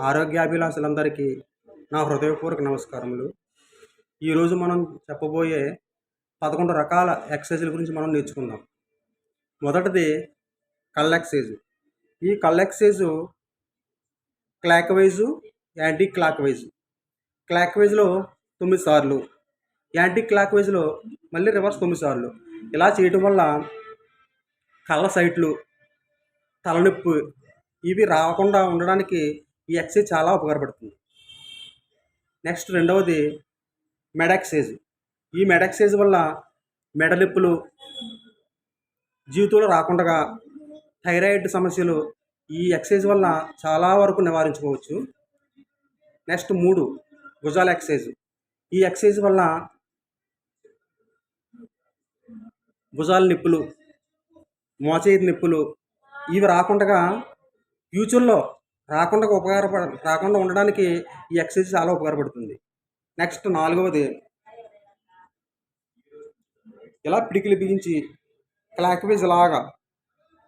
ఆరోగ్యాభిలాషులందరికీ నా హృదయపూర్వక నమస్కారములు. ఈరోజు మనం చెప్పబోయే పదకొండు రకాల ఎక్సర్సైజ్ల గురించి మనం నేర్చుకుందాం. మొదటిది కళ్ళ ఈ కళ్ళ exercise clockwise anti clockwise clock వైజ్లో తొమ్మిది సార్లు యాంటీ క్లాక్ వైజ్లో మళ్ళీ రివర్స్ తొమ్మిది సార్లు. ఇలా చేయటం వల్ల కళ్ళ సైట్లు తలనొప్పి ఇవి రాకుండా ఉండడానికి ఈ ఎక్సైజ్ చాలా ఉపకారపడుతుంది నెక్స్ట్ రెండవది మెడ ఎక్సైజ్ ఈ మెడ ఎక్సైజ్ వల్ల మెడలిప్పులు జీవితంలో రాకుండా థైరాయిడ్ సమస్యలు ఈ ఎక్సైజ్ వల్ల చాలా వరకు నివారించుకోవచ్చు. నెక్స్ట్ మూడు భుజాల ఎక్సైజ్ ఈ ఎక్సైజ్ వల్ల భుజాల నిప్పులు మోచేతి నిప్పులు ఇవి రాకుండా ఫ్యూచర్లో రాకుండా ఉపకారపడ రాకుండా ఉండడానికి ఈ ఎక్సర్సైజ్ చాలా ఉపకారపడుతుంది. నెక్స్ట్ నాలుగవది. ఇలా పిడికిలు బిగించి క్లాక్ వైజ్ లాగా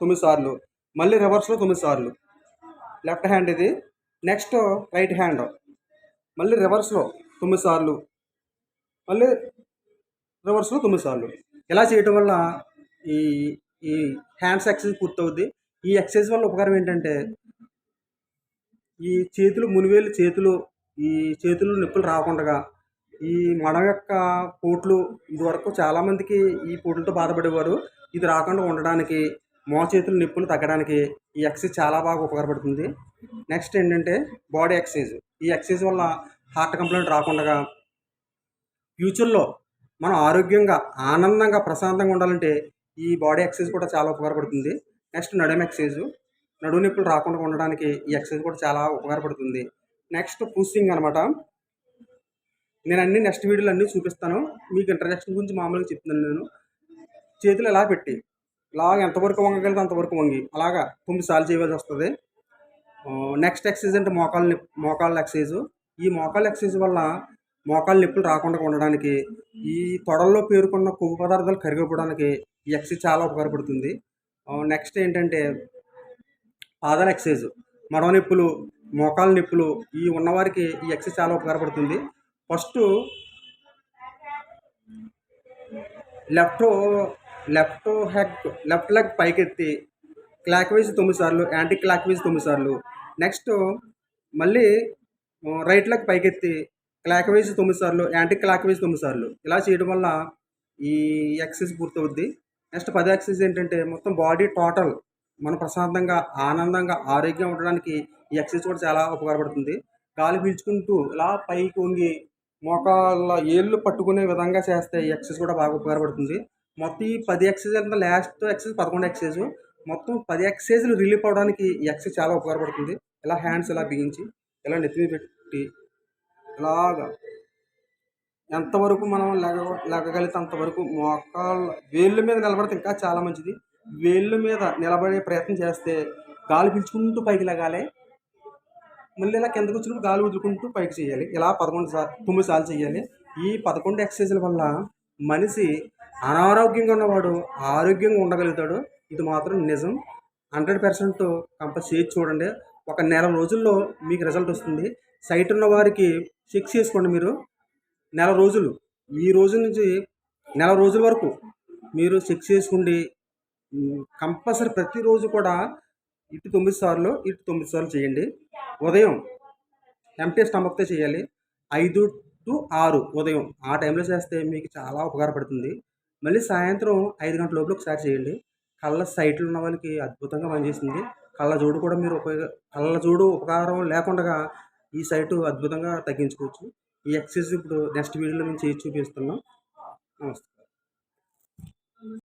తొమ్మిది సార్లు మళ్ళీ రివర్స్లో తొమ్మిది సార్లు. లెఫ్ట్ హ్యాండ్ ఇది. Next right hand. మళ్ళీ రివర్స్లో తొమ్మిది సార్లు మళ్ళీ రివర్స్లో తొమ్మిది సార్లు. ఇలా చేయటం వల్ల ఈ ఈ హ్యాండ్స్ ఎక్సర్సైజ్ పూర్తవుద్ది. ఈ ఎక్సర్సైజ్ వల్ల ఉపకారం ఏంటంటే ఈ చేతులు మునివేలు చేతులు ఈ చేతులు నొప్పులు రాకుండా ఈ మడ యొక్క పోట్లు ఇదివరకు చాలామందికి ఈ పోట్లతో బాధపడేవారు. ఇది రాకుండా ఉండడానికి మోచేతులు నొప్పులు తగ్గడానికి ఈ ఎక్సైజ్ చాలా బాగా ఉపకారపడుతుంది నెక్స్ట్ ఏంటంటే బాడీ ఎక్సర్సైజ్ ఈ ఎక్సర్సైజ్ వల్ల హార్ట్ కంప్లైంట్ రాకుండా ఫ్యూచర్లో మనం ఆరోగ్యంగా ఆనందంగా ప్రశాంతంగా ఉండాలంటే ఈ బాడీ ఎక్సర్సైజ్ కూడా చాలా ఉపకారపడుతుంది నెక్స్ట్ నడుము ఎక్సైజు నడుము నొప్పులు రాకుండా ఉండడానికి ఈ ఎక్సర్సైజ్ కూడా చాలా ఉపకారపడుతుంది నెక్స్ట్ పుషింగ్ అనమాట నేను అన్ని నెక్స్ట్ వీడియోలు అన్నీ చూపిస్తాను. మీకు ఇంట్రడక్షన్ గురించి మామూలుగా చెప్తున్నాను నేను. చేతులు ఎలా పెట్టి ఇలాగ ఎంతవరకు వంగగలిగితే అంతవరకు వంగి అలాగా తొమ్మిది సార్లు చేయవలసి వస్తుంది. నెక్స్ట్ ఎక్సర్సైజ్ అంటే మోకాళ్ళ మోకాళ్ళ ఎక్సర్సైజ్ ఈ మోకాళ్ళ ఎక్సర్సైజ్ వల్ల మోకాళ్ళ నొప్పులు రాకుండా ఉండడానికి ఈ తొడల్లో పేరుకున్న కొవ్వు పదార్థాలు కరిగిపోవడానికి ఈ ఎక్సర్సైజ్ చాలా ఉపకారపడుతుంది నెక్స్ట్ ఏంటంటే పాదాల ఎక్సైజ్ మడవ నొప్పులు మోకాల నొప్పులు ఈ ఉన్నవారికి ఈ ఎక్సైజ్ చాలా ఉపకారపడుతుంది first left left leg left leg పైకెత్తి క్లాక్ వైజ్ తొమ్మిది సార్లు యాంటీ క్లాక్ వైజ్ తొమ్మిది సార్లు. నెక్స్ట్ మళ్ళీ రైట్ లెగ్ పైకెత్తి క్లాక్ వైజ్ తొమ్మిది సార్లు యాంటీ క్లాక్ వైజ్ తొమ్మిది సార్లు. ఇలా చేయడం వల్ల ఈ ఎక్సర్సైజ్ పూర్తవుద్ది. నెక్స్ట్ పది ఎక్సైజ్ ఏంటంటే మొత్తం బాడీ టోటల్ మన ప్రశాంతంగా ఆనందంగా ఆరోగ్యం ఉండడానికి ఈ ఎక్సర్సైజ్ కూడా చాలా ఉపకారపడుతుంది గాలి పీల్చుకుంటూ ఇలా పైకి వంగి మోకాళ్ళ ఏళ్ళు పట్టుకునే విధంగా చేస్తే ఈ ఎక్సర్సైజ్ కూడా బాగా ఉపకారపడుతుంది మొత్తం ఈ పది ఎక్సర్సైజ్ అంతా లాస్ట్ ఎక్సర్సైజ్ పదకొండు ఎక్సర్సైజ్ మొత్తం పది ఎక్సర్సైజ్లు రిలీఫ్ అవడానికి ఈ ఎక్సర్సైజ్ చాలా ఉపకారపడుతుంది ఇలా హ్యాండ్స్ ఇలా బిగించి ఇలా నెత్తిని పెట్టి ఇలాగా ఎంతవరకు మనం లెగ లెగగలిగితే అంతవరకు మోకాళ్ళ వేళ్ళ మీద నిలబడితే ఇంకా చాలా మంచిది. వేళ్ళ మీద నిలబడే ప్రయత్నం చేస్తే గాలి పీల్చుకుంటూ పైకి లెగాలి. మళ్ళీ ఇలా కిందకు వచ్చినప్పుడు గాలి వదులుకుంటూ పైకి చేయాలి. ఇలా పదకొండు సార్లు తొమ్మిది సార్లు చేయాలి. ఈ పదకొండు ఎక్సర్సైజ్ల వల్ల మనిషి అనారోగ్యంగా ఉన్నవాడు ఆరోగ్యంగా ఉండగలుగుతాడు. ఇది మాత్రం నిజం. హండ్రెడ్ పర్సెంట్ కంపల్సరీ చేసి చూడండి. ఒక నెల రోజుల్లో మీకు రిజల్ట్ వస్తుంది. సైట్ ఉన్న వారికి చెక్ చేసుకోండి మీరు. నెల రోజులు. ఈ రోజు నుంచి నెల రోజుల వరకు మీరు చెక్ చేసుకోండి కంపల్సరీ ప్రతిరోజు కూడా ఇటు తొమ్మిది సార్లు ఇటు తొమ్మిది సార్లు చేయండి. ఉదయం ఎంటీ స్టమక్తో చేయాలి. ఐదు టు ఆరు ఉదయం. ఆ టైంలో చేస్తే మీకు చాలా ఉపకారపడుతుంది. మళ్ళీ సాయంత్రం ఐదు గంటల లోపల ఒకసారి చేయండి. కళ్ళ సైట్లు ఉన్న వాళ్ళకి అద్భుతంగా పనిచేస్తుంది. కళ్ళ జోడు కూడా మీరు ఉపయోగ కళ్ళ జోడు ఉపకారం లేకుండా ఈ సైటు అద్భుతంగా తగ్గించుకోవచ్చు. ఈ ఎక్సర్సైజ్ ఇప్పుడు నెక్స్ట్ వీడియోలో మేము చేసి చూపిస్తున్నాం. నమస్తే